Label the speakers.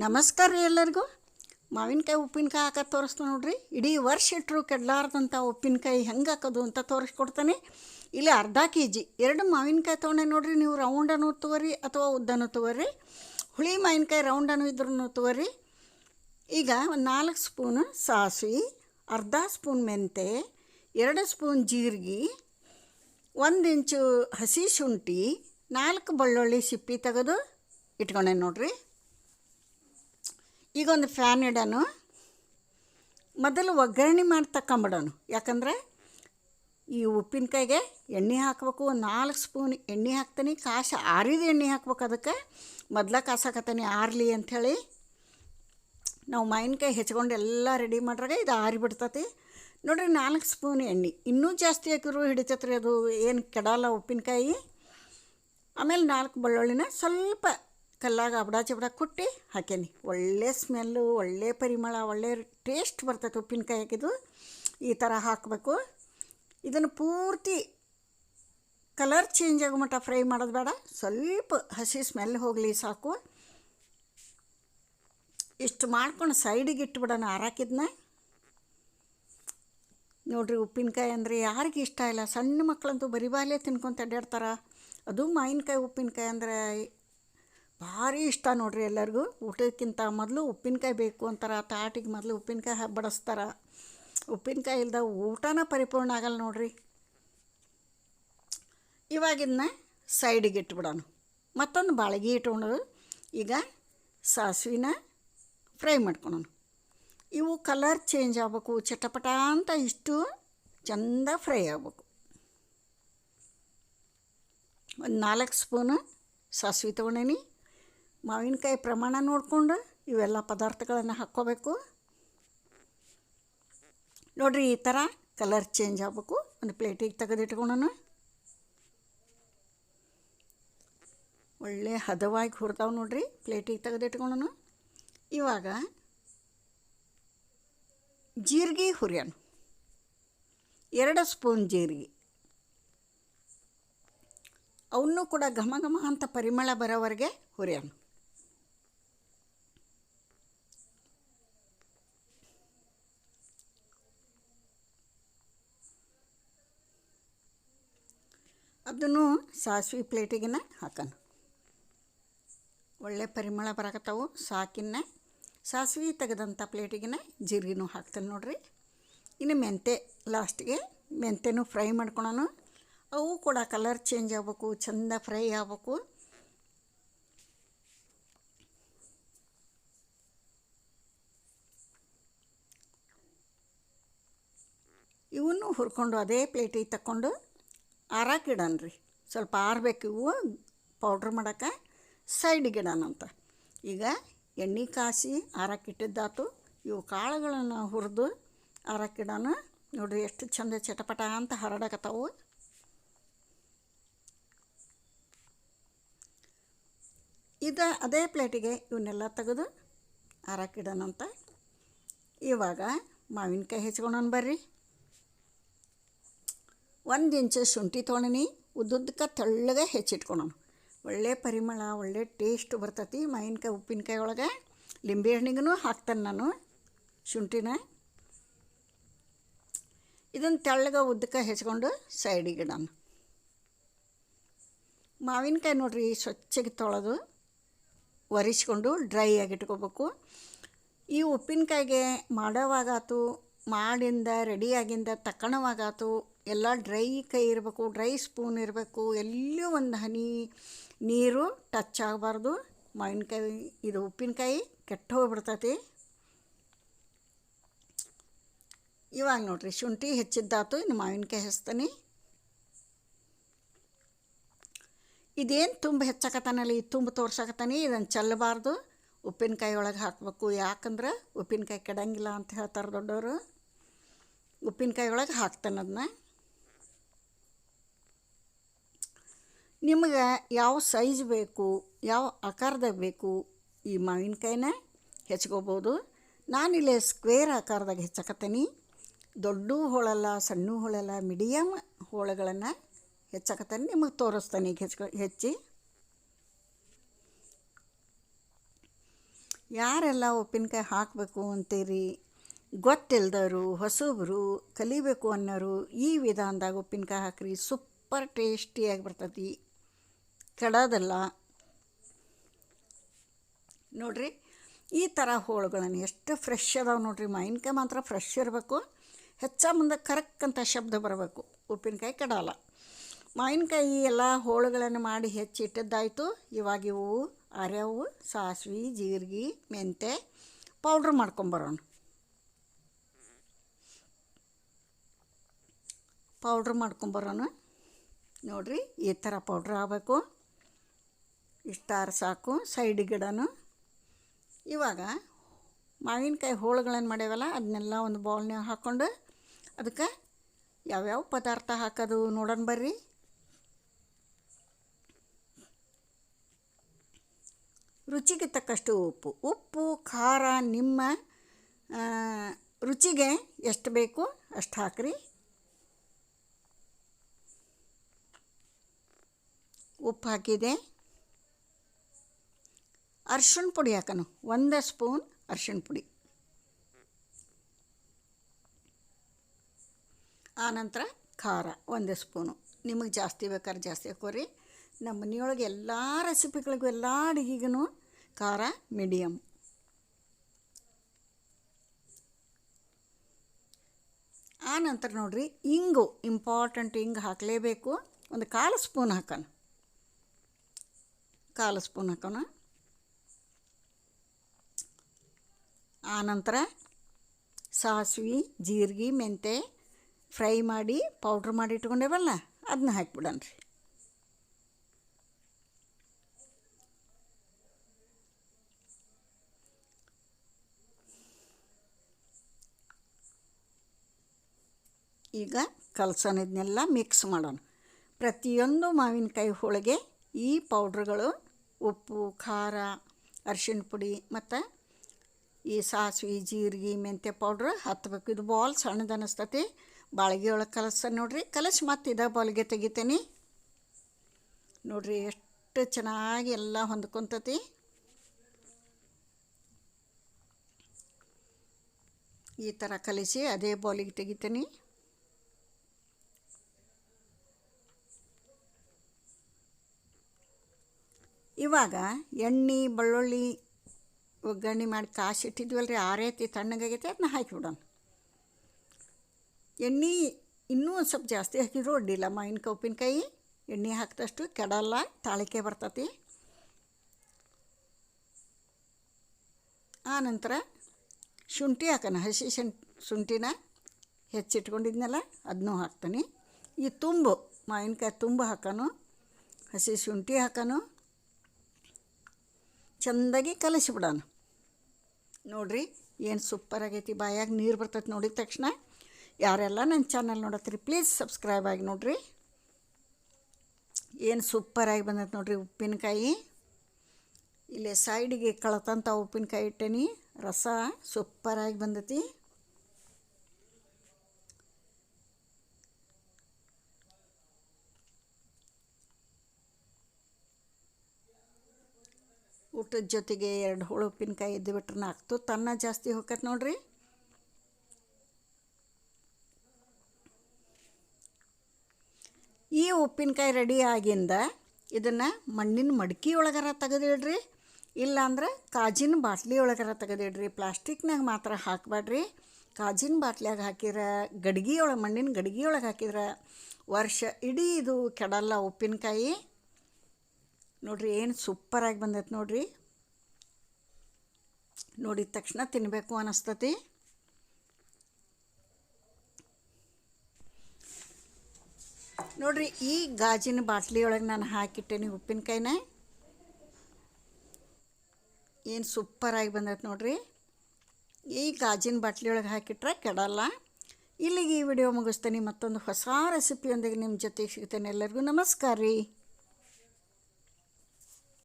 Speaker 1: ನಮಸ್ಕಾರ ರೀ ಎಲ್ಲರಿಗೂ. ಮಾವಿನಕಾಯಿ ಉಪ್ಪಿನಕಾಯಿ ಹಾಕ ತೋರಿಸ್ತು ನೋಡ್ರಿ. ಇಡೀ ವರ್ಷ ಇಟ್ಟರು ಕೆಡಲಾರ್ದಂಥ ಉಪ್ಪಿನಕಾಯಿ ಹೆಂಗೆ ಹಾಕೋದು ಅಂತ ತೋರಿಸ್ಕೊಡ್ತಾನೆ. ಇಲ್ಲಿ ಅರ್ಧ ಕೆ ಜಿ ಎರಡು ಮಾವಿನಕಾಯಿ ತೊಗೊಂಡೆ ನೋಡ್ರಿ. ನೀವು ರೌಂಡನ್ನು ತಗೋರಿ ಅಥವಾ ಉದ್ದನೂ ತಗೋರಿ. ಹುಳಿ ಮಾವಿನಕಾಯಿ ರೌಂಡನ್ನು ಇದ್ರೂ ತಗೋರಿ. ಈಗ ಒಂದು ನಾಲ್ಕು ಸ್ಪೂನ್ ಸಾಸಿವೆ, ಅರ್ಧ ಸ್ಪೂನ್ ಮೆಂತೆ, ಎರಡು ಸ್ಪೂನ್ ಜೀರಿಗೆ, ಒಂದು ಇಂಚು ಹಸಿ ಶುಂಠಿ, ನಾಲ್ಕು ಬೆಳ್ಳುಳ್ಳಿ ಸಿಪ್ಪಿ ತೆಗೆದು ಇಟ್ಕೊಂಡೆ ನೋಡ್ರಿ. ಈಗ ಒಂದು ಫ್ಯಾನ್ ಇಡೋನು. ಮೊದಲು ಒಗ್ಗರಣೆ ಮಾಡಿ ತಕೊಂಬಿಡೋನು ಯಾಕಂದ್ರೆ ಈ ಉಪ್ಪಿನಕಾಯಿಗೆ ಎಣ್ಣೆ ಹಾಕಬೇಕು ಒಂದು ನಾಲ್ಕು ಸ್ಪೂನ್ ಎಣ್ಣೆ ಹಾಕ್ತೀನಿ. ಕಾಸು ಆರಿದ ಎಣ್ಣೆ ಹಾಕ್ಬೇಕು ಅದಕ್ಕೆ. ಮೊದ್ಲ ಕಾಸಾಕತ್ತೀನಿ ಆರಲಿ ಅಂಥೇಳಿ. ನಾವು ಮಾವಿನಕಾಯಿ ಹೆಚ್ಕೊಂಡು ಎಲ್ಲ ರೆಡಿ ಮಾಡ್ರಾಗ ಇದು ಆರಿಬಿಡ್ತತಿ. ನೋಡಿರಿ, ನಾಲ್ಕು ಸ್ಪೂನ್ ಎಣ್ಣೆ. ಇನ್ನೂ ಜಾಸ್ತಿ ಹಾಕಿದ್ರು ಹಿಡಿತೈತ್ರಿ ಅದು, ಏನು ಕೆಡಲ್ಲ ಉಪ್ಪಿನಕಾಯಿ. ಆಮೇಲೆ ನಾಲ್ಕು ಬೆಳ್ಳುಳ್ಳಿನ ಸ್ವಲ್ಪ ಕಲ್ಲಾಗ ಅಬಡ ಚಬಡ ಕುಟ್ಟಿ ಹಾಕೇನಿ ಒಳ್ಳೆ ಸ್ಮೆಲ್ಲು, ಒಳ್ಳೆ ಪರಿಮಳ, ಒಳ್ಳೆ ಟೇಸ್ಟ್ ಬರ್ತೈತೆ ಉಪ್ಪಿನಕಾಯಿ ಹಾಕಿದ್ದು. ಈ ಥರ ಹಾಕಬೇಕು. ಇದನ್ನು ಪೂರ್ತಿ ಕಲರ್ ಚೇಂಜ್ ಆಗೋ ಮಟ್ಟ ಫ್ರೈ ಮಾಡೋದು ಬೇಡ. ಸ್ವಲ್ಪ ಹಸಿ ಸ್ಮೆಲ್ ಹೋಗಲಿ ಸಾಕು. ಇಷ್ಟು ಮಾಡ್ಕೊಂಡು ಸೈಡಿಗೆ ಇಟ್ಬಿಡೋಣ ಆರಾಕಿದ್ನ. ನೋಡ್ರಿ ಉಪ್ಪಿನಕಾಯಿ ಅಂದರೆ ಯಾರಿಗೆ ಇಷ್ಟ ಇಲ್ಲ. ಸಣ್ಣ ಮಕ್ಕಳಂತೂ ಬರಿಬಾಲೇ ತಿನ್ಕೊಂತ ಅಡ್ಡಾಡ್ತಾರೆ ಅದು ಮಾವಿನಕಾಯಿ ಉಪ್ಪಿನಕಾಯಿ ಅಂದರೆ ಭಾರಿ ಇಷ್ಟ ನೋಡ್ರಿ ಎಲ್ಲರಿಗೂ. ಊಟಕ್ಕಿಂತ ಮೊದಲು ಉಪ್ಪಿನಕಾಯಿ ಬೇಕು ಅಂತಾರೆ, ತಾಟಿಗೆ ಮೊದಲು ಉಪ್ಪಿನಕಾಯಿ ಬಡಿಸ್ತಾರೆ. ಉಪ್ಪಿನಕಾಯಿ ಇಲ್ದ ಊಟನ ಪರಿಪೂರ್ಣ ಆಗಲ್ಲ ನೋಡ್ರಿ. ಇವಾಗಿನ್ನ ಸೈಡಿಗೆ ಇಟ್ಬಿಡೋಣ. ಮತ್ತೊಂದು ಬಾಳಿಗೆ ಇಟ್ಕೊಂಡು ಈಗ ಸಾಸಿವಿನ ಫ್ರೈ ಮಾಡ್ಕೊಳೋಣ. ಇವು ಕಲರ್ ಚೇಂಜ್ ಆಗ್ಬೇಕು ಚಟಪಟ ಅಂತ ಇಷ್ಟು ಚಂದ ಫ್ರೈ ಆಗ್ಬೇಕು. ಒಂದು ನಾಲ್ಕು ಸ್ಪೂನು ಸಾಸಿವೆ ತೊಗೊಂಡೇನಿ. ಮಾವಿನಕಾಯಿ ಪ್ರಮಾಣ ನೋಡಿಕೊಂಡು ಇವೆಲ್ಲ ಪದಾರ್ಥಗಳನ್ನು ಹಾಕ್ಕೋಬೇಕು. ನೋಡಿರಿ ಈ ಥರ ಕಲರ್ ಚೇಂಜ್ ಆಗಬೇಕು. ಒಂದು ಪ್ಲೇಟಿಗೆ ತೆಗೆದಿಟ್ಕೊಳ್ಳೋಣ ಒಳ್ಳೆ ಹದವಾಗಿ ಹುರಿದಾವೆ ನೋಡ್ರಿ ಪ್ಲೇಟಿಗೆ ತೆಗೆದಿಟ್ಕೊಳ್ಳೋಣ ಇವಾಗ ಜೀರಿಗೆ ಹುರಿಯೋಣ. ಎರಡು ಸ್ಪೂನ್ ಜೀರಿಗೆ. ಅವನ್ನೂ ಕೂಡ ಘಮ ಘಮ ಅಂತ ಪರಿಮಳ ಬರೋವರೆಗೆ ಹುರಿಯೋಣ. ಅದನ್ನು ಸಾಸಿವೆ ಪ್ಲೇಟಿಗೆನ ಹಾಕೋಣ. ಒಳ್ಳೆ ಪರಿಮಳ ಬರಕತ್ತಾವು ಸಾಕಿನ್ನ ಸಾಸಿವೆ ತೆಗೆದಂಥ ಪ್ಲೇಟಿಗೆನ ಜೀರಿಗೆನೂ ಹಾಕ್ತೇನೆ ನೋಡ್ರಿ. ಇನ್ನು ಮೆಂತೆ ಲಾಸ್ಟಿಗೆ ಮೆಂತೆನೂ ಫ್ರೈ ಮಾಡ್ಕೊಳೋಣ. ಅವು ಕೂಡ ಕಲರ್ ಚೇಂಜ್ ಆಗ್ಬೇಕು, ಚಂದ ಫ್ರೈ ಆಗ್ಬೇಕು. ಇವನ್ನು ಹುರ್ಕೊಂಡು ಅದೇ ಪ್ಲೇಟಿಗೆ ತಕ್ಕೊಂಡು ಆರಾಕಿಡನ್ರಿ. ಸ್ವಲ್ಪ ಆರ್ಬೇಕು ಇವು ಪೌಡ್ರ್ ಮಾಡೋಕೆ ಸೈಡಿಗೆ ಈಗ ಎಣ್ಣೆ ಕಾಸಿ ಆರಾಕಿಟ್ಟಿದ್ದಾತು. ಇವು ಕಾಳುಗಳನ್ನು ಹುರಿದು ಆರಾಕಿಡೋಣ ನೋಡಿರಿ ಎಷ್ಟು ಚಂದ ಚಟಪಟ ಅಂತ ಹರಡಕತ್ತಾವು. ಇದು ಅದೇ ಪ್ಲೇಟಿಗೆ ಇವನ್ನೆಲ್ಲ ತೆಗೆದು ಆರಾಕಿಡೋಣಂತ ಇವಾಗ ಮಾವಿನಕಾಯಿ ಹೆಚ್ಕೊಳೋಣ ಬರ್ರಿ. ಒಂದು ಇಂಚು ಶುಂಠಿ ತೊಗೊಂಡಿನಿ ಉದ್ದುದ್ದಕ್ಕೆ ತೆಳ್ಳಗೆ ಹೆಚ್ಚಿಟ್ಕೊಳೋಣ. ಒಳ್ಳೆ ಪರಿಮಳ, ಒಳ್ಳೆ ಟೇಸ್ಟ್ ಬರ್ತೈತಿ ಮಾವಿನಕಾಯಿ, ಉಪ್ಪಿನಕಾಯಿ ಒಳಗೆ. ಲಿಂಬೆ ಹಣ್ಣಿಗೂ ಹಾಕ್ತೇನೆ ನಾನು ಶುಂಠಿನ. ಇದನ್ನು ತೆಳ್ಳಗೆ ಉದ್ದಕ್ಕೆ ಹೆಚ್ಕೊಂಡು ಸೈಡಿಗೆ ನಾನು ಮಾವಿನಕಾಯಿ ನೋಡ್ರಿ ಸ್ವಚ್ಛಗೆ ತೊಳೆದು ಒರೆಸ್ಕೊಂಡು ಡ್ರೈ ಆಗಿಟ್ಕೋಬೇಕು ಈ ಉಪ್ಪಿನಕಾಯಿಗೆ ಮಾಡೋವಾಗಾತು, ಮಾಡಿಂದ ರೆಡಿಯಾಗಿಂದ ತಕ್ಕಣವಾಗಾತು ಎಲ್ಲ ಡ್ರೈ ಕೈ ಇರಬೇಕು, ಡ್ರೈ ಸ್ಪೂನ್ ಇರಬೇಕು, ಎಲ್ಲೂ ಒಂದು ಹನಿ ನೀರು ಟಚ್ ಆಗಬಾರ್ದು. ಮಾವಿನಕಾಯಿ, ಇದು ಉಪ್ಪಿನಕಾಯಿ ಕೆಟ್ಟ ಹೋಗ್ಬಿಡ್ತೈತಿ. ಇವಾಗ ನೋಡಿರಿ, ಶುಂಠಿ ಹೆಚ್ಚಿದ್ದಾತು, ಇನ್ನು ಮಾವಿನಕಾಯಿ ಹೆಚ್ಚ್ತೀನಿ ಇದೇನು ತುಂಬ ಹೆಚ್ಚಾಕತ್ತಾನಲ್ಲ ಇದು ತುಂಬ ತೋರ್ಸಾಕತ್ತಾನೆ, ಇದನ್ನು ಚೆಲ್ಲಬಾರ್ದು. ಉಪ್ಪಿನಕಾಯಿ ಒಳಗೆ ಹಾಕಬೇಕು, ಯಾಕಂದ್ರೆ ಉಪ್ಪಿನಕಾಯಿ ಕೆಡಂಗಿಲ್ಲ ಅಂತ ಹೇಳ್ತಾರೆ ದೊಡ್ಡವರು. ಉಪ್ಪಿನಕಾಯಿ ಒಳಗೆ ಹಾಕ್ತಾನೆ ಅದನ್ನ. ನಿಮಗೆ ಯಾವ ಸೈಜ್ ಬೇಕು, ಯಾವ ಆಕಾರದಾಗ ಬೇಕು, ಈ ಮಾವಿನಕಾಯಿನ ಹೆಚ್ಕೋಬೋದು. ನಾನಿಲ್ಲಿ ಸ್ಕ್ವೇರ್ ಆಕಾರದಾಗ ಹೆಚ್ಚಾಕತ್ತೀನಿ. ದೊಡ್ಡ ಹೋಳಲ್ಲ, ಸಣ್ಣ ಹೋಳಲ್ಲ ಮೀಡಿಯಮ್ ಹೋಳುಗಳನ್ನು ಹೆಚ್ಚಾಕತ್ತೀನಿ. ನಿಮಗೆ ತೋರಿಸ್ತಾನೆ ಈಗ ಹೆಚ್ಕೊ, ಹೆಚ್ಚಿ. ಯಾರೆಲ್ಲ ಉಪ್ಪಿನಕಾಯಿ ಹಾಕಬೇಕು ಅಂತೀರಿ? ಗೊತ್ತಿಲ್ದವರು ಹೊಸಬರು, ಕಲಿಬೇಕು ಅನ್ನೋರು ಈ ವಿಧಾನದಾಗ ಉಪ್ಪಿನಕಾಯಿ ಹಾಕ್ರಿ. ಸೂಪರ್ ಟೇಸ್ಟಿಯಾಗಿ ಬರ್ತೈತಿ. ಕೆಡೋದಲ್ಲ. ನೋಡ್ರಿ, ಈ ಥರ ಹೋಳುಗಳನ್ನು ಎಷ್ಟು ಫ್ರೆಶ್ ಅದಾವೆ ನೋಡ್ರಿ. ಮಾವಿನಕಾಯಿ ಮಾತ್ರ ಫ್ರೆಶ್ ಇರಬೇಕು. ಹೆಚ್ಚ ಮುಂದೆ ಕರಕ್ ಅಂತ ಶಬ್ದ ಬರಬೇಕು. ಉಪ್ಪಿನಕಾಯಿ ಕೆಡೋಲ್ಲ. ಮಾವಿನಕಾಯಿ ಎಲ್ಲ ಹೋಳುಗಳನ್ನು ಮಾಡಿ ಹೆಚ್ಚಿಟ್ಟದ್ದಾಯಿತು ಇವಾಗ ಇವು ಅರೆವು, ಸಾಸ್ವೆ, ಜೀರಿಗೆ ಮೆಂತೆ ಪೌಡ್ರ್ ಮಾಡ್ಕೊಂಬರೋಣ ಪೌಡ್ರ್ ಮಾಡ್ಕೊಂಬರೋಣ ನೋಡಿರಿ, ಈ ಥರ ಪೌಡ್ರ್ ಆಗಬೇಕು. ಇಷ್ಟಾರು ಸಾಕು, ಸೈಡ್ ಗಿಡನು. ಇವಾಗ ಮಾವಿನಕಾಯಿ ಹೋಳುಗಳನ್ನು ಮಾಡ್ಯಾವಲ್ಲ ಅದನ್ನೆಲ್ಲ ಒಂದು ಬೌಲ್ನ್ಯಾಗ ಹಾಕ್ಕೊಂಡು ಅದಕ್ಕೆ ಯಾವ್ಯಾವ ಪದಾರ್ಥ ಹಾಕೋದು ನೋಡೋಣ ಬರ್ರಿ. ರುಚಿಗೆ ತಕ್ಕಷ್ಟು ಉಪ್ಪು. ಉಪ್ಪು, ಖಾರ, ನಿಮ್ಮ ರುಚಿಗೆ ಎಷ್ಟು ಬೇಕು ಅಷ್ಟು ಹಾಕ್ರಿ. ಉಪ್ಪು ಹಾಕಿದೆ. ಅರ್ಶಿಣ ಪುಡಿ ಹಾಕೋಣ ಒಂದು ಸ್ಪೂನ್ ಅರ್ಶಿಣ ಪುಡಿ. ಆನಂತರ ಖಾರ ಒಂದು ಸ್ಪೂನು. ನಿಮಗೆ ಜಾಸ್ತಿ ಬೇಕಾದ್ರೆ ಜಾಸ್ತಿ ಹಾಕೋರಿ. ನಮ್ಮ ಮನೆಯೊಳಗೆ ಎಲ್ಲ ರೆಸಿಪಿಗಳಿಗೂ ಎಲ್ಲ ಅಡುಗೆಗೂ ಖಾರ ಮೀಡಿಯಮ್ ಆನಂತರ ನೋಡಿರಿ, ಇಂಗು ಇಂಪಾರ್ಟೆಂಟ್ ಇಂಗು ಹಾಕಲೇಬೇಕು. ಒಂದು ಕಾಲು ಸ್ಪೂನ್ ಹಾಕೋಣ ಕಾಲು ಸ್ಪೂನ್ ಹಾಕೋಣ. ಆನಂತರ ಸಾಸಿವೆ, ಜೀರಿಗೆ, ಮೆಂತೆ ಫ್ರೈ ಮಾಡಿ ಪೌಡ್ರ್ ಮಾಡಿ ಇಟ್ಕೊಂಡೇವಲ್ಲ ಅದನ್ನ ಹಾಕಿಬಿಡೋಣ ರೀ ಈಗ ಕಲಸೋನಿದ್ನೆಲ್ಲ ಮಿಕ್ಸ್ ಮಾಡೋಣ. ಪ್ರತಿಯೊಂದು ಮಾವಿನಕಾಯಿ ಹೋಳಿಗೆ ಈ ಪೌಡ್ರ್ಗಳು ಉಪ್ಪು, ಖಾರ, ಅರಿಶಿಣ ಪುಡಿ ಮತ್ತು ಈ ಸಾಸಿವೆ ಜೀರಿಗೆ ಮೆಂತ್ಯ ಪೌಡ್ರ್ ಹತ್ತಬೇಕು ಇದು ಬಾಲ್ ಸಣ್ಣದು ಅನ್ನಿಸ್ತತಿ ಬಾಳಿಗೆ ಒಳಗೆ ಕಲಸ ನೋಡ್ರಿ. ಕಲಸಿ ಮತ್ತೆ ಇದ ಬಾಲ್ಗೆ ತೆಗಿತೇನೆ. ನೋಡ್ರಿ ಎಷ್ಟು ಚೆನ್ನಾಗಿ ಎಲ್ಲ ಹೊಂದ್ಕೊತತಿ. ಈ ಥರ ಕಲಿಸಿ ಅದೇ ಬೌಲಿಗೆ ತೆಗಿತೀನಿ. ಇವಾಗ ಎಣ್ಣೆ, ಬೆಳ್ಳುಳ್ಳಿ ಒಗ್ಗರಣೆ ಮಾಡಿ ಕಾಸಿ ಇಟ್ಟಿದ್ವಲ್ಲ ರೀ ಆರೈತಿ ತಣ್ಣಗಾಗೈತೆ ಅದನ್ನ ಹಾಕಿಬಿಡೋಣ ಎಣ್ಣೆ ಇನ್ನೂ ಒಂದು ಸ್ವಲ್ಪ ಜಾಸ್ತಿ ಹಾಕಿದ್ರು ಅಡ್ಡಿಲ್ಲ ಮಾವಿನಕಾಯಿ ಉಪ್ಪಿನಕಾಯಿ ಎಣ್ಣೆ ಹಾಕಿದಷ್ಟು ಕೆಡಲ್ಲ ತಾಳಿಕೆ ಬರ್ತತಿ. ಆನಂತರ ನಂತರ ಶುಂಠಿ ಹಾಕೋಣ. ಹಸಿ ಶುಂ, ಶುಂಠಿನ ಹೆಚ್ಚಿಟ್ಕೊಂಡಿದ್ನಲ್ಲ ಅದನ್ನೂ ಹಾಕ್ತೀನಿ. ಈ ತುಂಬು, ಮಾವಿನಕಾಯಿ ತುಂಬು ಹಾಕೋಣ. ಹಸಿ ಶುಂಠಿ ಹಾಕೋಣ. ಚೆಂದಾಗಿ ಕಲಿಸಿಬಿಡೋಣ ನೋಡ್ರಿ ಏನು ಸೂಪರ್ ಆಗೈತಿ, ಬಾಯಾಗ ನೀರು ಬರ್ತೈತೆ ನೋಡಿದ ತಕ್ಷಣ. ಯಾರೆಲ್ಲ ನನ್ನ ಚಾನಲ್ ನೋಡತ್ತೀರಿ ಪ್ಲೀಸ್ ಸಬ್ಸ್ಕ್ರೈಬ್ ಆಗಿ ನೋಡಿರಿ. ಏನು ಸೂಪರಾಗಿ ಬಂದೈತೆ ನೋಡಿರಿ ಉಪ್ಪಿನಕಾಯಿ. ಇಲ್ಲೇ ಸೈಡಿಗೆ ಕಳತಂತ ಉಪ್ಪಿನಕಾಯಿ ಇಟ್ಟೇನಿ, ರಸ ಸೂಪರಾಗಿ ಬಂದೈತಿ. ಊಟದ ಜೊತೆಗೆ ಎರಡು ಹೋಳು ಉಪ್ಪಿನಕಾಯಿ ಇದ್ದು ಬಿಟ್ರೆ ನಾಲ್ಕು. ತನ್ನ ಜಾಸ್ತಿ ಹೋಗತ್ತೆ ನೋಡ್ರಿ. ಈ ಉಪ್ಪಿನಕಾಯಿ ರೆಡಿ ಆಗಿಂದ ಇದನ್ನು ಮಣ್ಣಿನ ಮಡ್ಕಿ ಒಳಗಾರ ತೆಗೆದಿಡ್ರಿ. ಇಲ್ಲಾಂದ್ರೆ ಕಾಜಿನ ಬಾಟ್ಲಿ ಒಳಗಾರ ತೆಗೆದಿಡ್ರಿ. ಪ್ಲಾಸ್ಟಿಕ್ನಾಗ ಮಾತ್ರ ಹಾಕಬೇಡ್ರಿ ಕಾಜಿನ ಬಾಟ್ಲಿಯಾಗ ಹಾಕಿದ್ರೆ ಗಡ್ಗೆ ಒಳಗೆ ಮಣ್ಣಿನ ಗಡ್ಗೆ ಒಳಗೆ ಹಾಕಿದ್ರೆ ವರ್ಷ ಇಡೀ ಇದು ಕೆಡಲ್ಲ ಉಪ್ಪಿನಕಾಯಿ. ನೋಡ್ರಿ, ಏನು ಸೂಪರಾಗಿ ಬಂದೈತೆ ನೋಡ್ರಿ. ನೋಡಿದ ತಕ್ಷಣ ತಿನ್ನಬೇಕು ಅನ್ನಿಸ್ತತಿ ನೋಡ್ರಿ, ಈ ಗಾಜಿನ ಬಾಟ್ಲಿ ಒಳಗೆ ನಾನು ಹಾಕಿಟ್ಟೇನಿ ಉಪ್ಪಿನಕಾಯಿನ. ಏನು ಸೂಪರಾಗಿ ಬಂದೈತೆ ನೋಡ್ರಿ. ಈ ಗಾಜಿನ ಬಾಟ್ಲಿ ಒಳಗೆ ಹಾಕಿಟ್ರೆ ಕೆಡಲ್ಲ. ಇಲ್ಲಿಗೆ ಈ ವಿಡಿಯೋ ಮುಗಿಸ್ತೇನೆ. ಮತ್ತೊಂದು ಹೊಸ ರೆಸಿಪಿಯೊಂದಿಗೆ ನಿಮ್ಮ ಜೊತೆಗೆ ಸಿಗ್ತೇನೆ. ಎಲ್ಲರಿಗೂ ನಮಸ್ಕಾರ ರೀ.